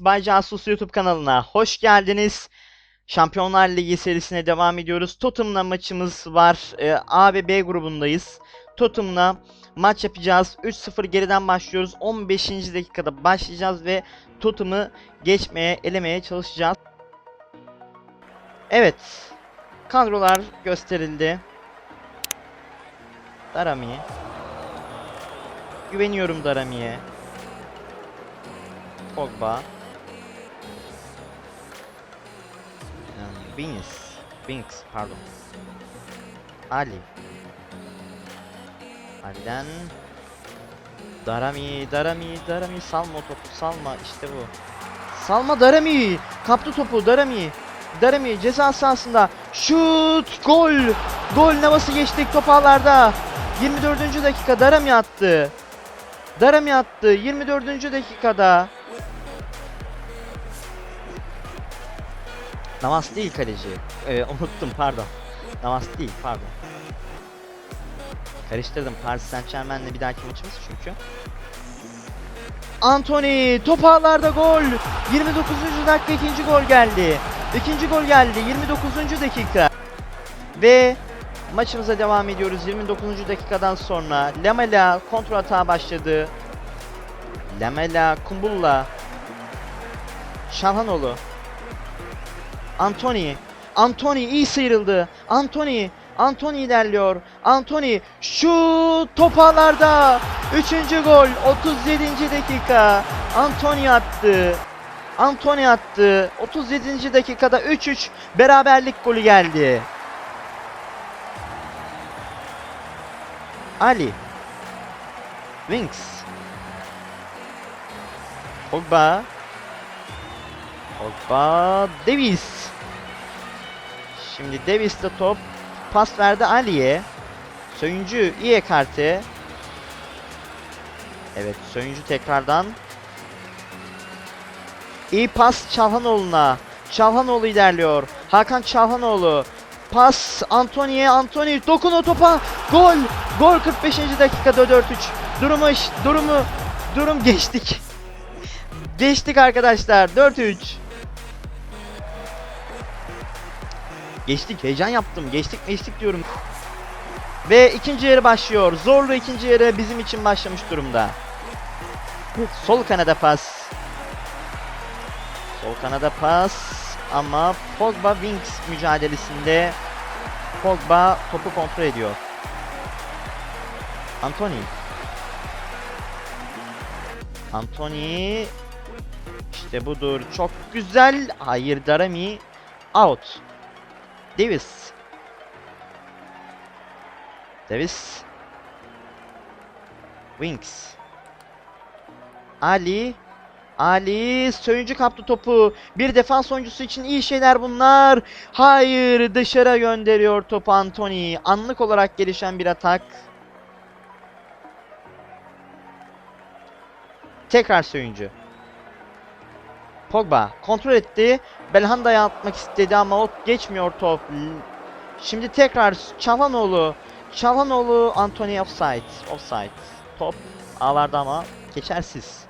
hepiniz Bay YouTube kanalına hoş geldiniz. Şampiyonlar Ligi serisine devam ediyoruz. Tottenham'la maçımız var. Ee, A ve B grubundayız. Tottenham'la maç yapacağız. 3-0 geriden başlıyoruz. 15. dakikada başlayacağız ve Tottenham'ı geçmeye, elemeye çalışacağız. Evet. Kadrolar gösterildi. Darami. Güveniyorum Darami'ye. Pogba. Wings. Wings pardon. Ali. Ali'den Darami, Darami, Darami salma topu, salma işte bu. Salma Darami, kaptı topu Darami. Darami ceza sahasında şut, gol. Gol havası geçtik top ağlarda. 24. dakika Darami attı. Darami attı 24. dakikada. Navas değil kaleci. Ee, unuttum pardon. Navas değil pardon. Karıştırdım Paris Saint Germain'le bir dahaki maçımız çünkü. Anthony top ağlarda gol. 29. dakika ikinci gol geldi. İkinci gol geldi 29. dakika. Ve maçımıza devam ediyoruz 29. dakikadan sonra. Lamela kontra atağa başladı. Lamela Kumbulla. Şahanoğlu. Anthony. Anthony iyi sıyrıldı. Anthony. Anthony ilerliyor. Anthony şu topalarda. Üçüncü gol 37. dakika. Anthony attı. Anthony attı. 37. dakikada 3-3 beraberlik golü geldi. Ali. Winks. Pogba. Pogba. Davis. Şimdi Davis de top. Pas verdi Ali'ye. Söyüncü iyi ekarte. Evet Söyüncü tekrardan. İyi pas Çalhanoğlu'na. Çalhanoğlu ilerliyor. Hakan Çalhanoğlu. Pas Antony'ye. Antony dokun o topa. Gol. Gol 45. dakikada 4-3. Durumu durumu durum geçtik. Geçtik arkadaşlar. 4-3. Geçtik. Heyecan yaptım. Geçtik geçtik diyorum. Ve ikinci yarı başlıyor. Zorlu ikinci yarı bizim için başlamış durumda. Sol kanada pas. Sol kanada pas. Ama Pogba Wings mücadelesinde Pogba topu kontrol ediyor. Anthony. Anthony işte budur. Çok güzel. Hayır Darami. Out. Davis. Davis. Wings. Ali. Ali Söyüncü kaptı topu. Bir defans oyuncusu için iyi şeyler bunlar. Hayır dışarı gönderiyor topu Anthony. Anlık olarak gelişen bir atak. Tekrar Söyüncü. Pogba kontrol etti. Belhanda'ya atmak istedi ama o geçmiyor top. Şimdi tekrar Çalhanoğlu. Çalhanoğlu Anthony offside. Offside. Top ağlarda ama geçersiz.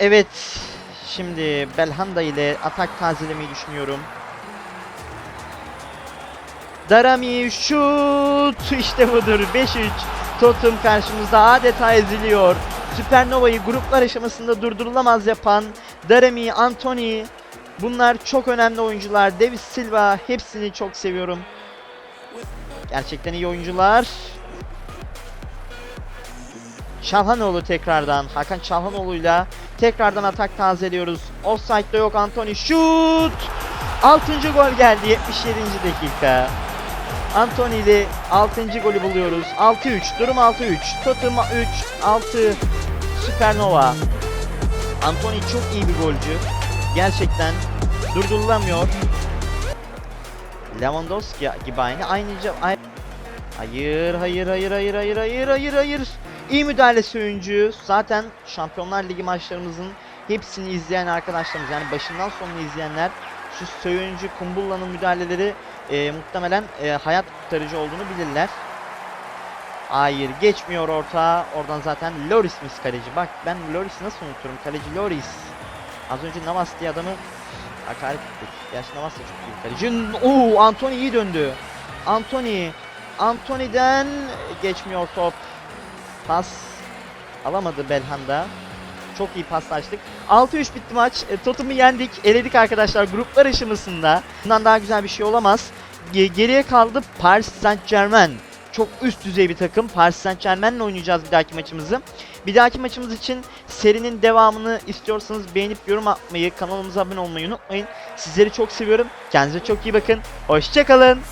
Evet. Şimdi Belhanda ile atak tazelemeyi düşünüyorum. Darami şut işte budur 5-3 Tottenham karşımızda adeta eziliyor. Süpernova'yı gruplar aşamasında durdurulamaz yapan Darami, Anthony bunlar çok önemli oyuncular. Davis Silva hepsini çok seviyorum. Gerçekten iyi oyuncular. Çalhanoğlu tekrardan Hakan Çalhanoğlu'yla tekrardan atak tazeliyoruz. Offside'da yok Anthony şut. 6. gol geldi 77. dakika. Anthony ile 6. golü buluyoruz. 6-3. Durum 6-3. Tottenham 3, 6 Supernova. Anthony çok iyi bir golcü. Gerçekten durdurulamıyor. Lewandowski gibi aynı. Aynı. Hayır, hayır, hayır, hayır, hayır, hayır, hayır, hayır. İyi müdahale oyuncu. Zaten Şampiyonlar Ligi maçlarımızın hepsini izleyen arkadaşlarımız yani başından sonuna izleyenler şu Söyüncü Kumbulla'nın müdahaleleri e, muhtemelen e, hayat kurtarıcı olduğunu bilirler. Hayır geçmiyor orta. Oradan zaten Loris'miş kaleci. Bak ben Loris nasıl unuturum? Kaleci Loris. Az önce Navas diye adamı hakaret ettik. Gerçi Navas da çok iyi kaleci. Oo Anthony iyi döndü. Anthony. Anthony'den geçmiyor top. Pas alamadı Belhanda. Çok iyi paslaştık. 6-3 bitti maç. E, yendik. Eledik arkadaşlar gruplar aşamasında. Bundan daha güzel bir şey olamaz. Ge- geriye kaldı Paris Saint Germain. Çok üst düzey bir takım. Paris Saint Germain'le oynayacağız bir dahaki maçımızı. Bir dahaki maçımız için serinin devamını istiyorsanız beğenip yorum atmayı, kanalımıza abone olmayı unutmayın. Sizleri çok seviyorum. Kendinize çok iyi bakın. Hoşçakalın.